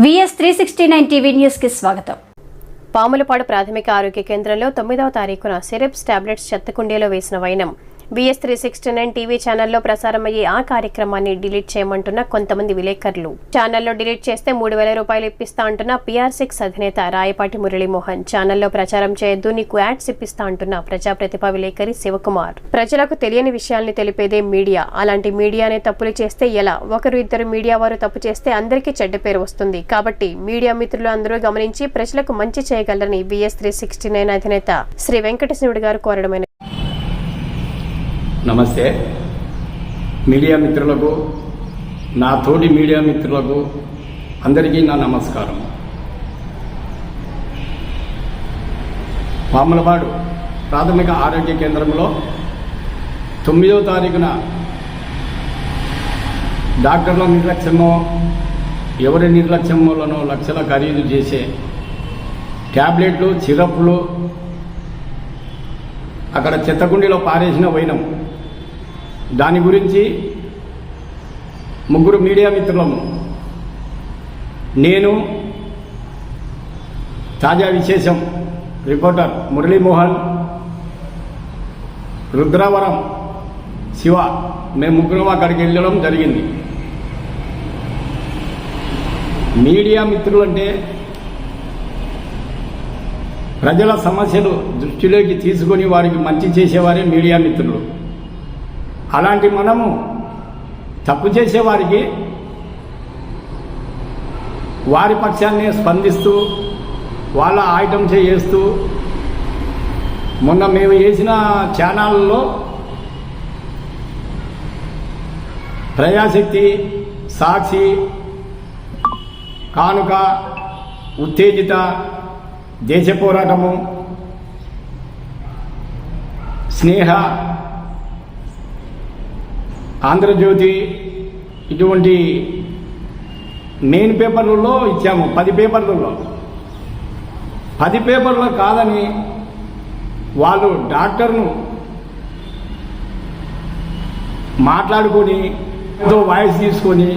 VS three sixty nine TV న్యూస్కి స్వాగతం. పాములపాడు ప్రాథమిక ఆరోగ్య కేంద్రంలో తొమ్మిదవ తారీఖున సిరప్స్ టాబ్లెట్స్ చెత్తకుండీలో వేసిన వైనం. BS three sixty nine TV ఛానల్లో ప్రసారమయ్యే ఆ కార్యక్రమాన్ని డిలీట్ చేయమంటున్న కొంతమంది విలేకరులు. ఛానల్లో డిలీట్ చేస్తే మూడు వేల రూపాయలు ఇప్పిస్తా అంటున్న పిఆర్ సిక్స్ అధినేత రాయపాటి మురళీమోహన్. ఛానల్లో ప్రచారం చేయొద్దు నీకు యాడ్స్ ఇప్పిస్తా అంటున్న ప్రజాప్రతిభ విలేకరి శివకుమార్. ప్రజలకు తెలియని విషయాల్ని తెలిపేదే మీడియా. అలాంటి మీడియానే తప్పులు చేస్తే ఎలా? ఒకరు ఇద్దరు మీడియా వారు తప్పు చేస్తే అందరికీ చెడ్డ పేరు వస్తుంది. కాబట్టి మీడియా మిత్రులు అందరూ గమనించి ప్రజలకు మంచి చేయగలరని బీఎస్ త్రీ సిక్స్టీ నైన్ అధినేత శ్రీ వెంకటేశ్వరుడు గారు కోరడమైన నమస్తే. మీడియా మిత్రులకు నా తోటి మీడియా మిత్రులకు అందరికీ నా నమస్కారం. పాములపాడు ప్రాథమిక ఆరోగ్య కేంద్రంలో తొమ్మిదవ తారీఖున డాక్టర్ల నిర్లక్ష్యమో ఎవరి నిర్లక్ష్యములను లక్షల ఖరీదు చేసే ట్యాబ్లెట్లు సిరప్లు అక్కడ చెత్తకుండీలో పారేసిన వైనం దాని గురించి ముగ్గురు మీడియా మిత్రులము నేను తాజా విశేషం రిపోర్టర్ మురళీమోహన్ రుద్రవరం శివ మేము ముగ్గురం అక్కడికి వెళ్ళడం జరిగింది. మీడియా మిత్రులు అంటే ప్రజల సమస్యలు దృష్టిలోకి తీసుకొని వారికి మంచి చేసేవారే మీడియా మిత్రులు. అలాంటి మనము తప్పు చేసేవారికి వారి పక్షాన్ని స్పందిస్తూ వాళ్ళ ఐటమ్ చేస్తూ మొన్న మేము వేసిన ఛానల్లో ప్రజాశక్తి సాక్షి కానుక ఉత్తేజిత దేశ పోరాటము స్నేహ ఆంధ్రజ్యోతి ఇటువంటి మెయిన్ పేపర్లలో ఇచ్చాము పది పేపర్లలో. పది పేపర్లో కాదని వాళ్ళు డాక్టర్ను మాట్లాడుకొని ఏదో వాయిస్ తీసుకొని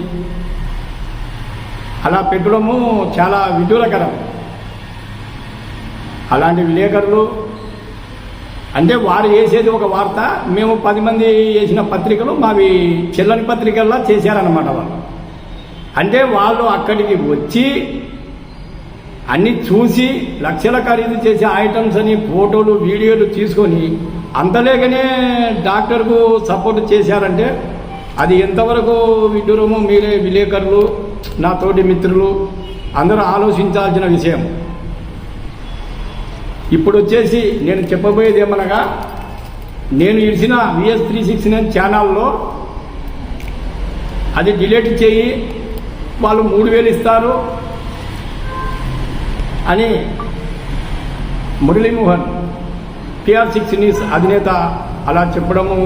అలా పెట్టడము చాలా విడ్డూరకరం. అలాంటి విలేకరులు అంటే వారు వేసేది ఒక వార్త మేము పది మంది వేసిన పత్రికలు మావి చెల్లని పత్రికల్లా చేశారన్నమాట వాళ్ళు. అంటే వాళ్ళు అక్కడికి వచ్చి అన్ని చూసి లక్షల ఖరీదు చేసే ఐటమ్స్ అని ఫోటోలు వీడియోలు తీసుకొని అంతలేకనే డాక్టర్కు సపోర్ట్ చేశారంటే అది ఎంతవరకు విడ్డూరమో మీరే విలేకరులు నా తోటి మిత్రులు అందరూ ఆలోచించాల్సిన విషయం. ఇప్పుడు వచ్చేసి నేను చెప్పబోయేది ఏమనగా నేను ఇచ్చిన విఎస్ త్రీ సిక్స్ నైన్ ఛానల్లో అది డిలీట్ చేయి వాళ్ళు మూడు వేలు ఇస్తారు అని మురళీమోహన్ టిఆర్ సిక్స్ న్యూస్ అధినేత అలా చెప్పడము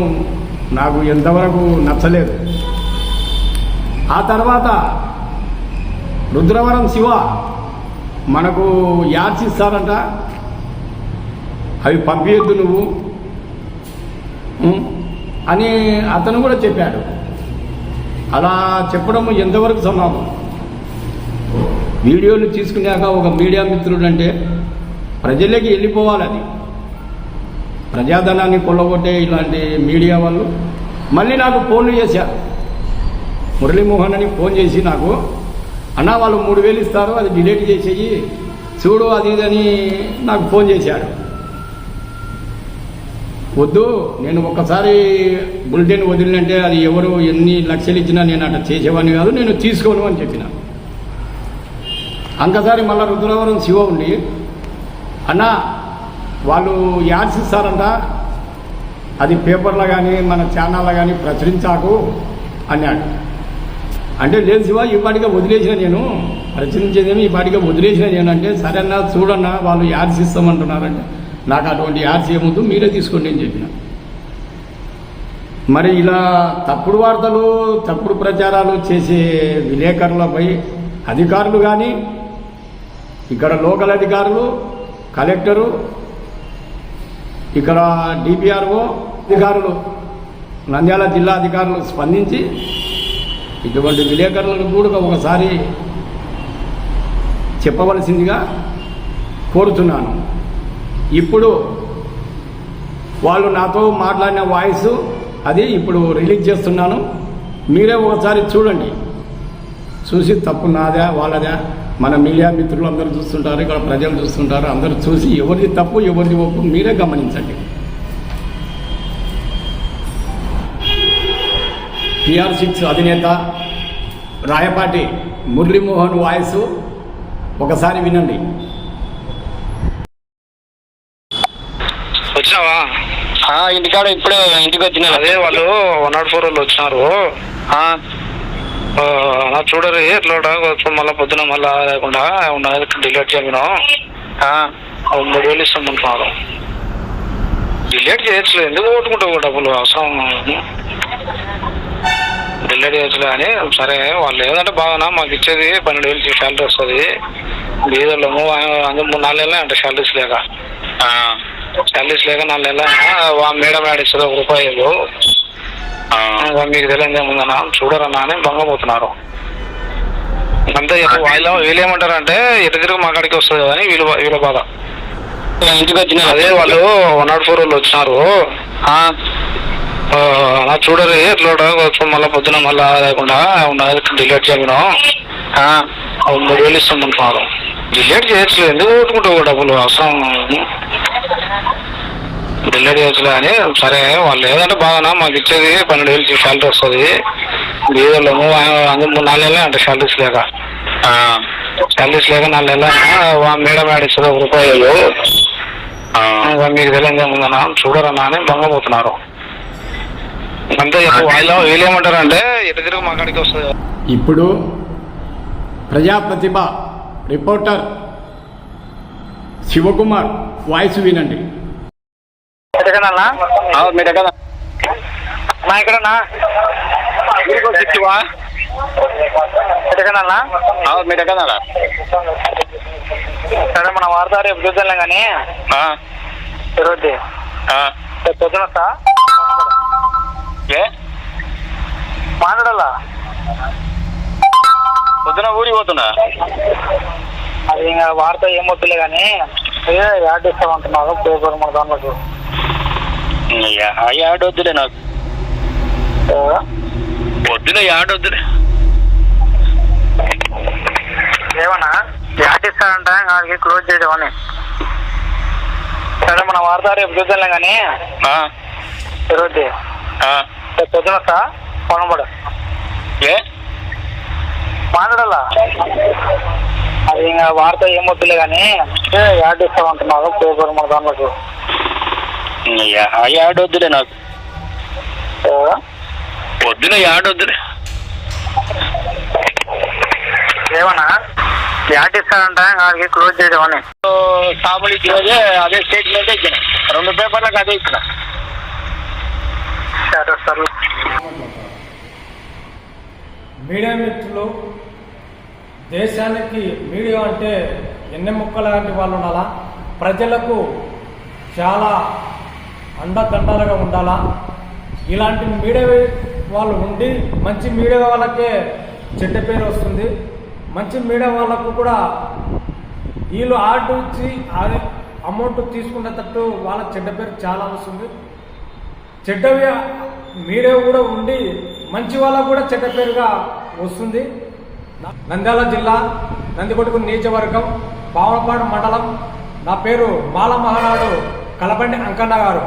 నాకు ఎంతవరకు నచ్చలేదు. ఆ తర్వాత రుద్రవరం శివ మనకు యాడ్స్ ఇస్తారంట. అవి పంపించద్దు నువ్వు. అని అతను కూడా చెప్పాడు. అలా చెప్పడం ఎంతవరకు సమానం? వీడియోలు తీసుకున్నాక ఒక మీడియా మిత్రుడు అంటే ప్రజలకి వెళ్ళిపోవాలి అది. ప్రజాధనాన్ని కొల్లగొట్టే ఇలాంటి మీడియా వాళ్ళు. మళ్ళీ నాకు ఫోన్లు చేశారు మురళీమోహన్ అని ఫోన్ చేసి నాకు అన్న వాళ్ళు మూడు వేలు ఇస్తారు అది డిలీట్ చేసేయి. చూడు అది ఇది అని నాకు ఫోన్ చేశాడు. వద్దు నేను ఒక్కసారి బులెటిన్ వదిలినంటే అది ఎవరు ఎన్ని లక్షలు ఇచ్చినా నేను అట్లా చేసేవాడిని కాదు నేను తీసుకోను అని చెప్పిన. అంకసారి మళ్ళా రుద్రవరం శివ ఉండి అన్న వాళ్ళు యాడ్స్ ఇస్తారంట. అది పేపర్లో కానీ మన ఛానల్లో కానీ ప్రచురించాకు అన్నాడు. అంటే లేదు శివ ఈ పాటిగా వదిలేసిన నేను. ప్రచురించేదేమి ఈ పాటిగా వదిలేసిన నేను అంటే సరే అన్న చూడన్నా వాళ్ళు యాడ్స్ ఇస్తామంటున్నారంటే. నాకు అటువంటి యాడ్స్ ఉందో మీరే తీసుకోండి అని చెప్పిన. మరి ఇలా తప్పుడు వార్తలు తప్పుడు ప్రచారాలు చేసే విలేకరులపై అధికారులు కానీ ఇక్కడ లోకల్ అధికారులు కలెక్టరు ఇక్కడ డిపిఆర్ఓ అధికారులు నంద్యాల జిల్లా అధికారులు స్పందించి ఇటువంటి విలేకరులను కూడా ఒకసారి చెప్పవలసిందిగా కోరుతున్నాను. ఇప్పుడు వాళ్ళు నాతో మాట్లాడిన వాయిస్ అది ఇప్పుడు రిలీజ్ చేస్తున్నాను. మీరే ఒకసారి చూడండి. చూసి తప్పు నాదా వాళ్ళదా. మన మీడియా మిత్రులు అందరూ చూస్తుంటారు ఇక్కడ ప్రజలు చూస్తుంటారు. అందరూ చూసి ఎవరిది తప్పు ఎవరిది ఒప్పు మీరే గమనించండి. టిఆర్ సిక్స్ అధినేత రాయపాటి మురళీమోహన్ వాయిస్ ఒకసారి వినండి వచ్చినావా ఆ, ఇంటికాడ ఇప్పుడే ఇంటికి వచ్చిన అదే వాళ్ళు వన్ నాట్ ఫోర్ వాళ్ళు వచ్చినారు. నా చూడరు ఎట్లా కొంచెం మళ్ళీ పొద్దున మళ్ళా లేకుండా డిలీట్ చేయను మూడు వేలు ఇస్తామంటున్నారు డిలీట్ చేయొచ్చులే ఎందుకు కొట్టుకుంటావు డబ్బులు? అవసరం డిలీట్ చేయొచ్చులే అని సరే వాళ్ళు ఏదంటే బాగా మాకు ఇచ్చేది పన్నెండు వేలు శాలరీ వస్తుంది. బీదర్లము అందరూ మూడు నాలుగు అంటే శాలరీస్ లేక. లేక నాలుగు నెలల మేడం యాడ్ ఇస్తుంది ఒక రూపాయలు మీకు తెలియదు ఏముందన్నా చూడరన్నా అని భంగపోతున్నారు అంతే వాళ్ళు వీళ్ళు ఏమంటారంటే ఎటు తిరిగి మా కాడికి వస్తుంది కదా అని వీళ్ళు వీళ్ళ బాధ. ఇంటికి వచ్చిన అదే వాళ్ళు వన్ నాట్ ఫోర్ వాళ్ళు వచ్చినారు. నా చూడరు ఎట్లా కొంచెం మళ్ళీ పొద్దున మళ్ళా లేకుండా డిలీట్ చేయను. మూడు వేలు ఇస్తామంటున్నారు. డిలీట్ చేయొచ్చు ఎందుకు కొట్టుకుంటావు డబ్బులు? అవసరం. డిలీట్ చేయొచ్చులే అని సరే వాళ్ళు ఏదంటే బాగా మాకు ఇచ్చేది పన్నెండు వేలు శాలరీ వస్తుంది. బీదర్లము అందరూ మూడు నాలుగు నెలలే అంటే శాలరీస్ లేక. శాలరీస్ లేక నాలుగు నెలల మేడం యాడ్ ఇస్తుంది ఒక రూపాయలు మీకు తెలియదు ఏముందన్నా చూడరన్నా అని భంగపోతున్నారు అంతే చెప్పు వాళ్ళు వీళ్ళు ఏమంటారంటే ఎటు తిరిగి మా కాడికి వస్తుంది. ఇప్పుడు ప్రజాప్రతిభ రిపోర్టర్ శివకుమార్ వాయిస్ వినండి. ఎక్కడన్నా ఎక్కడన్నా మీరు సరే మన వార్త రేపు చూద్దాం కానీ ఈరోజు. పొద్దున వస్తా? ఏ? మాట్లాడాలా? పొద్దున ఊరికి పోతున్నా. అది ఇంకా వార్త ఏమవుతులే కానీ అదే యాడ్ ఇస్తామంటున్నారు. పేపర్ మన దాంట్లో యాడ్ వద్దులే నాకు. పొద్దున యాడ్ వద్దులే. ఏమన్నా? యాడ్ ఇస్తారంట వాడికి క్లోజ్ చేయడం సరే మన వార్త రేపు చూద్దాంలే కానీ ఆ, ఈరోజు. ఆ. రేపు పొద్దున వస్తా పొలంబడు ఏ? మాట్లాడాలా? అది ఇంకా వార్త ఏమవుతులే కానీ యాడ్ ఇస్తామంటున్నారు పేపర్ మన దాంట్లో యాడ్ వద్దులే నాకు. పొద్దున యాడ్ వద్దులే. ఏమన్నా? యాడ్ ఇస్తారంట వాడికి క్లోజ్ చేయడం అని కామలికి అదే అదే స్టేట్మెంట్ ఇచ్చిన. రెండు పేపర్లకు అదే ఇచ్చిన. సరే సరే మీడియా మిత్రులు దేశానికి మీడియా అంటే ఎన్నె ముక్కలాంటి వాళ్ళు ఉండాలా? ప్రజలకు చాలా అండదండలుగా ఉండాలా? ఇలాంటి మీడియా వాళ్ళు ఉండి మంచి మీడియా వాళ్ళకే చెడ్డ పేరు వస్తుంది. మంచి మీడియా వాళ్ళకు కూడా వీళ్ళు ఆర్డర్ ఇచ్చి అమౌంట్ తీసుకునేటట్టు వాళ్ళ చెడ్డ పేరు చాలా వస్తుంది. చెడ్డవి మీడియా కూడా ఉండి మంచి వాళ్ళకు కూడా చెడ్డ పేరుగా వస్తుంది. నంద్యాల జిల్లా నందికొడుకు నియోజకవర్గం పావనపాడు మండలం. నా పేరు మాల మహానాడు కలబండి అంకన్న గారు.